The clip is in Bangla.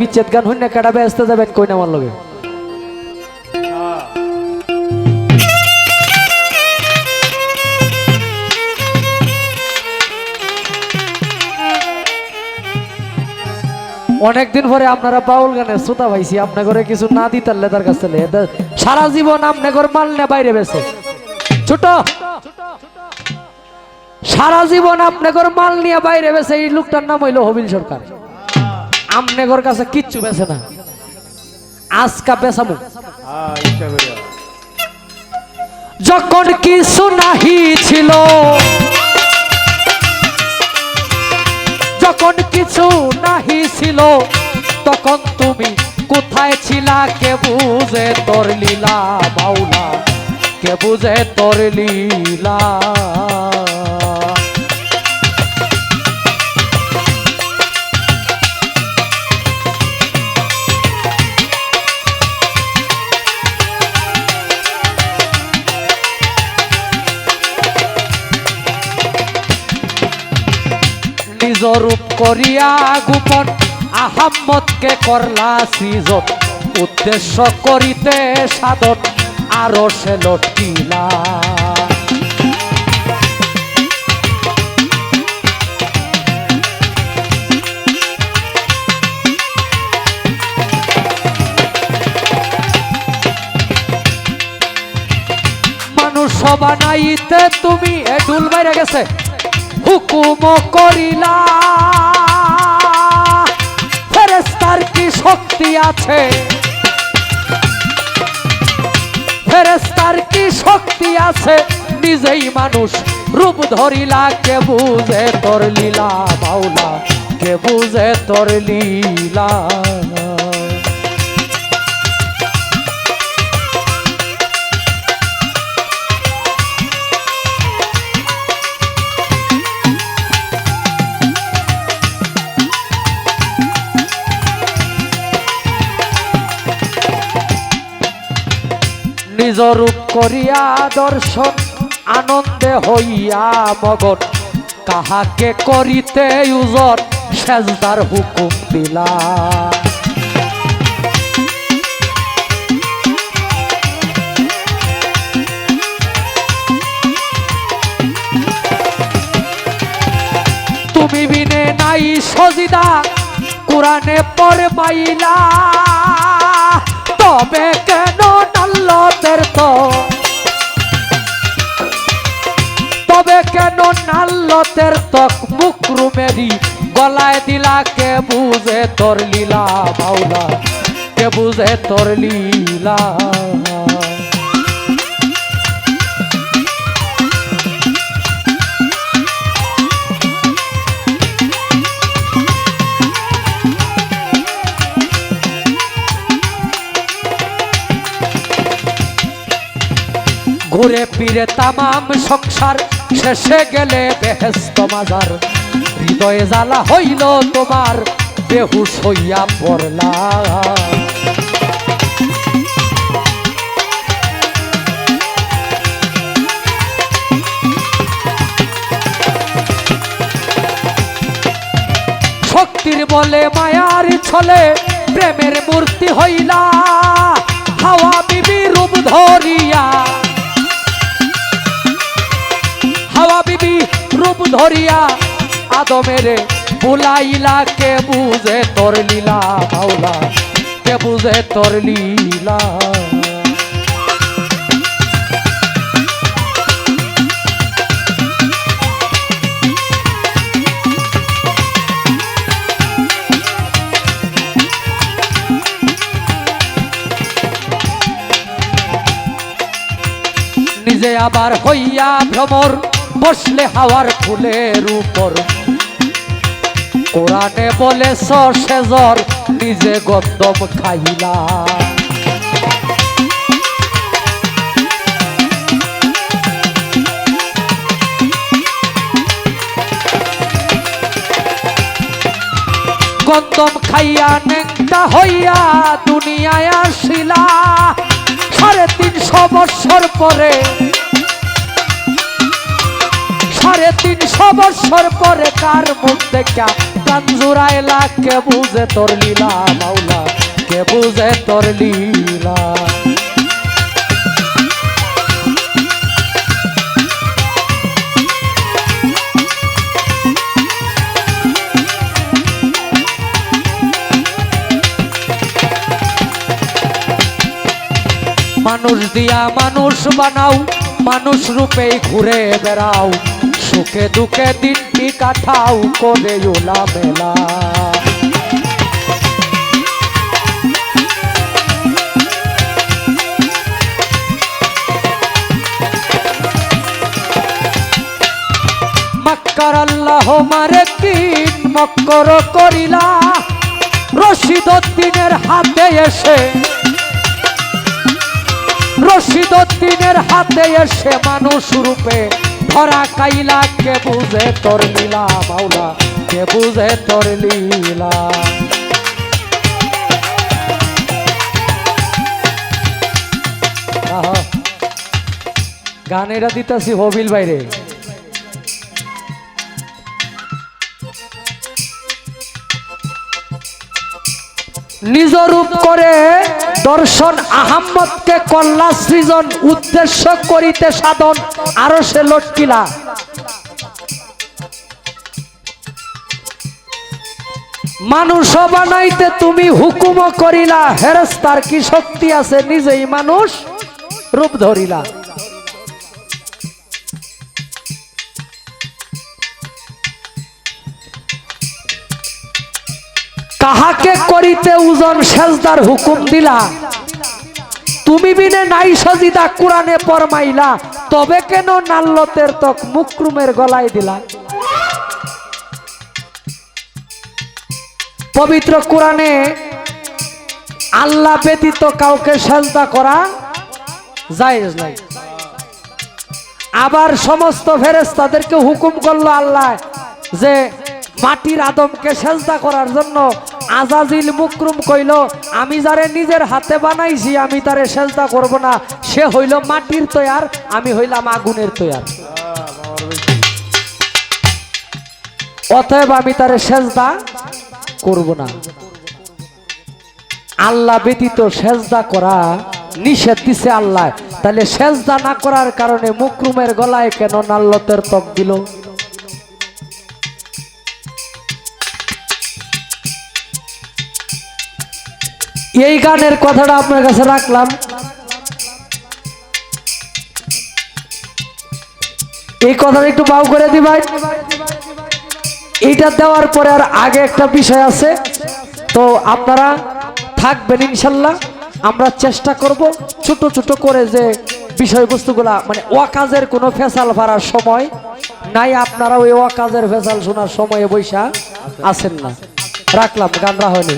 বিচ্ছেদ গান হইনা কাটা ব্যস্ত যাবেন কই না আমার লগে। অনেকদিন পরে আপনারা বাউল গানের শ্রোতা পাইছি আপনাদের কিছু না দিতার লেদার কাছ সারা জীবন আপনাদের মাল না বাইরে বেছে। ছোট! সারা জীবন আপনাদের মাল নিয়ে বাইরে বেছে, এই লোকটার নাম হইল হবিল সরকার। আমনেগর কাছে কিচ্ছু বেছে না। আজকা বেসামু যখন কিছু নাহি ছিল, যখন কিছু নাহি ছিল, তখন তুমি কোথায় ছিলা কে বুঝে তোর লীলা বাউলা কে বুঝে তোর লীলা? নিজ রূপ করিয়া গোপন আহাম্মদকে করলা সৃজন। উদ্দেশ্য করিতে সাধন, আরও সে লটকিলা। মানুষ বানাইতে তুমি এ ডুল বাইরে গেছে। হুকুম করিলা ফেরেস্তার কি শক্তি আছে? ফেরেস্তার কি শক্তি আছে? নিজেই মানুষ রূপ ধরিলা, কে বুঝে তোর লীলা বাউলা কে বুঝে তোর লীলা। নিজ রূপ করিয়া দর্শন, আনন্দে হইয়া মগন। কাহাকে করিতে উজর সেজদার হুকুম দিলা তুমি বিনে নাই সজিদা, কোরআনে পড়ে মাইলা। তবে কেন নাল্লতের তক মুকরুমেরি গলায় দিলা কে বুঝে তোর লীলা বাউলা কে বুঝে তোর লীলা। ঘুরে ফিরে তামাম সংসার, শেষে গেলে বেহেস্ত মাজার। হৃদয়ে জ্বালা হইল তোমার, বেহুশ হইয়া পড়লা। শক্তির বলে মায়ার ছলে প্রেমের মূর্তি হইলা। হাওয়া বিবি রূপ ধরিয়া রূপ ধরিয়া আদমেরে বুলাইলা, কে বুঝে তোর লীলা বাউলা কে বুঝে তোর লীলা? আবার হইয়া ভ্রমর বসলে হাওয়ার ফুলের উপর। কোরআনে বলে সেজর নিজে গন্দম খাইলা। গন্দম খাইয়া নেংটা হইয়া দুনিয়ায় আসিলা। সাড়ে তিনশো বৎসর পরে সাড়ে তিনশো বছর পরে কার মুখ দেখা? প্রাণ জুড়াইলা কে বুঝে তোর লীলা মাওলা? কে বুঝে তোর লীলা? মানুষ দিয়া মানুষ বানাও, মানুষ রূপে ঘুরে বেড়াও। সুখে দুঃখে দিনটি কাটাও করে ওলা মেলা মক্কর আল্লাহ মারে কিন মক্কর করিলা, রশিদ উদ্দিনের হাতে এসে। রশিদ উদ্দিনের হাতে এসে মানুষ রূপে ধরা কাইলা, কে বুঝে তোর লীলা মাওলা, কে বুঝে তোর লীলা গানেরা দিতেছি হবিল বাইরে। নিজ রূপ করে দর্শন আহম্মদকে কল্লা সৃজন উদ্দেশ্য করিতে সাধন, আরও সে লটকিলা। মানুষ বানাইতে তুমি হুকুম করিলা, হেরস্তার কি শক্তি আছে নিজেই মানুষ রূপ ধরিলা। কাহাকে করিতে ওজন সেজদার হুকুম দিলা। তুমি বিনে নাই সজিদা কোরআনে পরমাইলা, তবে কেন নাল্লতের তক মুকরুমের গলায় দিলা? পবিত্র কোরআনে আল্লাহ ব্যতীত কাউকে সেজদা করা জায়েজ নাই। আবার সমস্ত ফেরেশতাদেরকে হুকুম করল আল্লাহ যে মাটির আদমকে সেজদা করার জন্য আজাজিল মুকরুম কইল, আমি যারে নিজের হাতে বানাইছি, আমি তারে সেজদা করব না। সে হইল মাটির তৈয়ার, আমি হইলাম আগুনের তৈয়ার। অতএব আমি তারে সেজদা করব না। আল্লাহ ব্যতীত সেজদা করা নিষেধ দিছে আল্লাহ। তাহলে সেজদা না করার কারণে মুকরুমের গলায় কেন নাল্লতের তক দিল? এই গানের কথাটা আপনার কাছে রাখলাম। এই কথাটা একটু বাউ করে দিবাই এইটা দেওয়ার পরে আর আগে একটা বিষয় আছে। তো আপনারা থাকবেন ইনশাল্লাহ। আমরা চেষ্টা করব ছোট ছোট করে যে বিষয়বস্তুগুলা মানে ওয়াকাজের কোনো ফেসাল ভাড়ার সময় নাই, আপনারা ওই ওয়াকাজের ফেসাল শোনার সময়ে বৈশা আছেন না। রাখলাম গানরা হয়নি